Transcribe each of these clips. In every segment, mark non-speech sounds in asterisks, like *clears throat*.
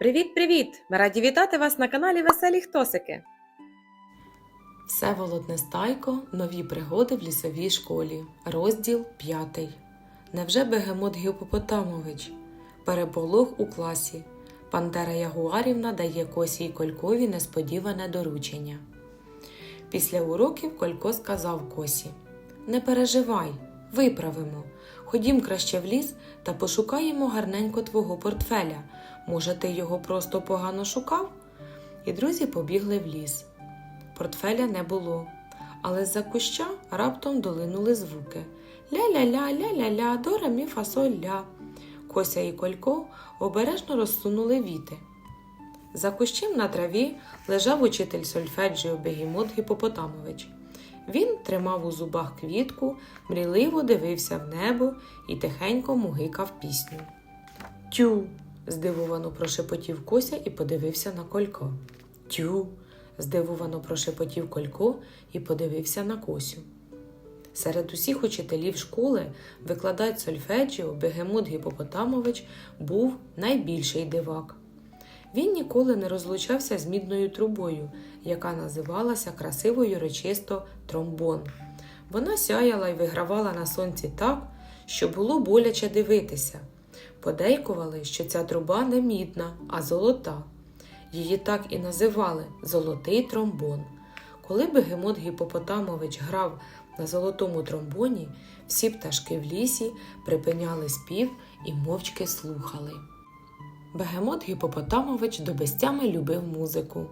Привіт-привіт! Ми раді вітати вас на каналі Веселі Хтосики. Всеволод Нестайко. Нові пригоди в лісовій школі. Розділ 5. Невже бегемот Гіпопотамович? Переполох у класі. Пантера Ягуарівна дає Косі й Колькові несподіване доручення. Після уроків Колько сказав Косі: Не переживай, виправимо. Ходім краще в ліс та пошукаємо гарненько твого портфеля. Може, ти його просто погано шукав? І друзі побігли в ліс. Портфеля не було, але з-за куща раптом долинули звуки ля-ля-ля, ля-ля-ля, до ре мі ля. Кося і Колько обережно розсунули віти. За кущем на траві лежав учитель сольфеджіо Бегімот Гіпопотамович. Він тримав у зубах квітку, мрійливо дивився в небо і тихенько мугикав пісню. Тю. Здивовано прошепотів Кося і подивився на Колько. Тю. здивовано прошепотів Колько і подивився на Косю. Серед усіх учителів школи викладач сольфеджіо Бегемот Гіпопотамович був найбільший дивак. Він ніколи не розлучався з мідною трубою, яка називалася красиво й урочисто тромбон. Вона сяяла й вигравала на сонці так, що було боляче дивитися. Подейкували, що ця труба не мідна, а золота. Її так і називали Золотий тромбон. Коли бегемот Гіпопотамович грав на золотому тромбоні, всі пташки в лісі припиняли спів і мовчки слухали. Бегемот Гіпопотамович до безтями любив музику.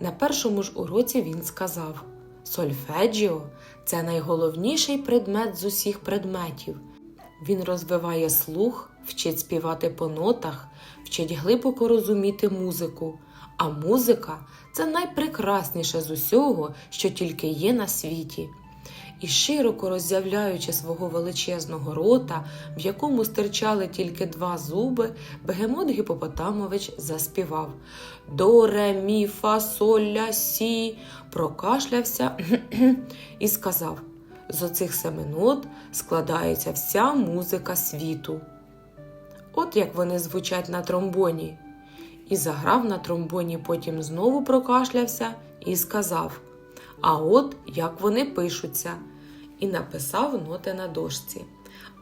На першому ж уроці він сказав: Сольфеджіо це найголовніший предмет з усіх предметів. Він розвиває слух, вчить співати по нотах, вчить глибоко розуміти музику. А музика це найпрекрасніше з усього, що тільки є на світі. І широко роззявляючи свого величезного рота, в якому стирчали тільки два зуби, бегемот Гіпопотамович заспівав До ре мі фа соль ля сі, прокашлявся *clears throat* і сказав: з оцих семи нот складається вся музика світу. От як вони звучать на тромбоні. І заграв на тромбоні, потім знову прокашлявся і сказав: А от як вони пишуться, і написав ноти на дошці.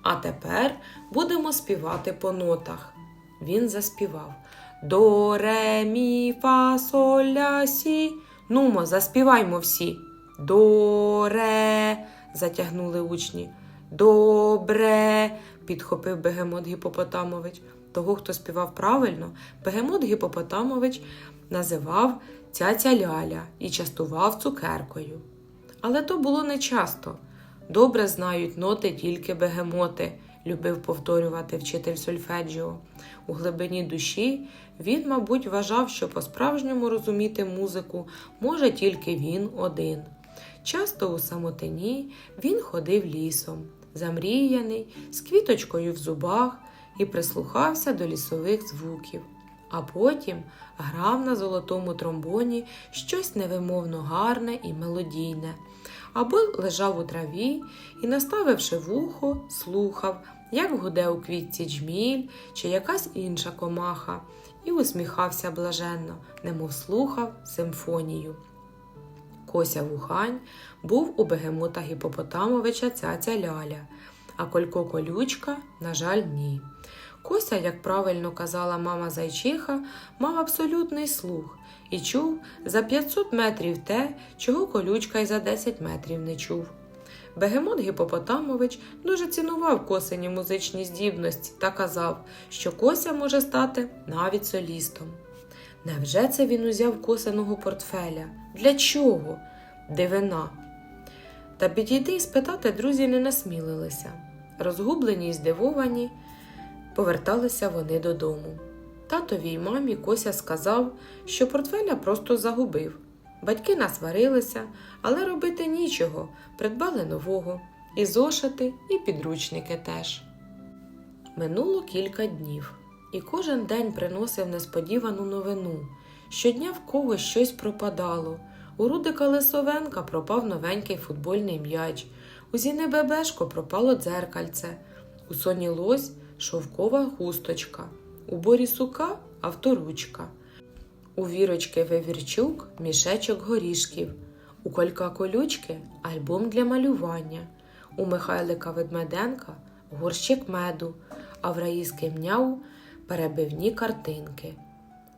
А тепер будемо співати по нотах. Він заспівав До ре мі фа соль ля сі. Нумо, заспіваймо всі. До ре. затягнули учні. Добре. Підхопив бегемот Гіпопотамович. Того, хто співав правильно, бегемот Гіпопотамович називав цяця ляля і частував цукеркою. Але то було нечасто. Добре знають ноти тільки бегемоти, любив повторювати вчитель сольфеджіо. У глибині душі він, мабуть, вважав, що по-справжньому розуміти музику може тільки він один. Часто у самотині він ходив лісом, замріяний, з квіточкою в зубах і прислухався до лісових звуків, а потім грав на золотому тромбоні щось невимовно гарне і мелодійне, або лежав у траві і, наставивши вухо, слухав, як гуде у квітці джміль чи якась інша комаха, і усміхався блаженно, немов слухав симфонію. Кося Вухань був у бегемота Гіпопотамовича цяця ляля, а Колько Колючка, на жаль, ні. Кося, як правильно казала мама Зайчиха, мав абсолютний слух і чув за 500 метрів те, чого колючка й за 10 метрів не чув. Бегемот Гіпопотамович дуже цінував косині музичні здібності та казав, що Кося може стати навіть солістом. Невже це він узяв косиного портфеля? Для чого? Дивина. Та підійти і спитати друзі не насмілилися. Розгублені й здивовані, поверталися вони додому. Татові й мамі Кося сказав, що портфеля просто загубив. Батьки насварилися, але робити нічого, придбали нового, і зошити, і підручники теж. Минуло кілька днів, і кожен день приносив несподівану новину. Щодня в когось щось пропадало. У Рудика Лисовенка пропав новенький футбольний м'яч, у Зіни Бебешко пропало дзеркальце, у Соні Лось шовкова хусточка, у Борі Сука авторучка. У Вірочки Вивірчук мішечок горішків. У Колька Колючки альбом для малювання. У Михайлика Ведмеденка горщик меду, а в Раїски Мняу перебивні картинки.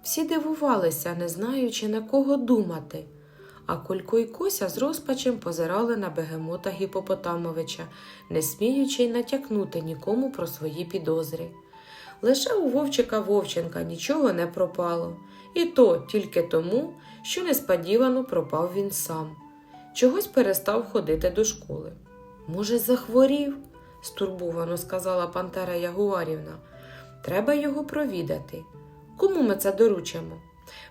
Всі дивувалися, не знаючи на кого думати. А Колько й Кося з розпачем позирали на бегемота Гіпопотамовича, не сміючи й натякнути нікому про свої підозри. Лише у Вовчика Вовченка нічого не пропало, і то тільки тому, що несподівано пропав він сам. Чогось перестав ходити до школи. Може, захворів? стурбовано сказала Пантера Ягуарівна. Треба його провідати. Кому ми це доручимо?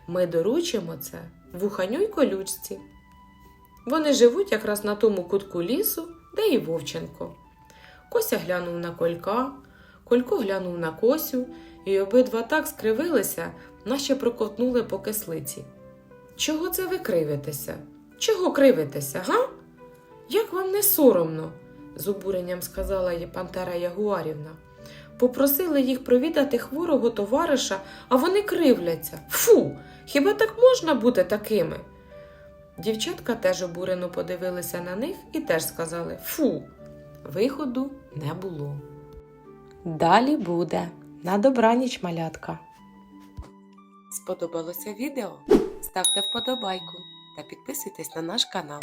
Ми доручимо це вуханю й колючці. Вони живуть якраз на тому кутку лісу, де і Вовченко. Кося глянув на колька, Колько глянув на косю, і обидва так скривилися, наче проковтнули по кислиці. Чого це ви кривитеся? Чого кривитеся, га? Як вам не соромно? з обуренням сказала Пантера Ягуарівна. Попросили їх провідати хворого товариша, а вони кривляться. Фу! Хіба так можна бути такими? Дівчатка теж обурено подивилися на них і теж сказали Фу. Виходу не було. Далі буде. На добраніч, малятка. Сподобалося відео? Ставте вподобайку та підписуйтесь на наш канал.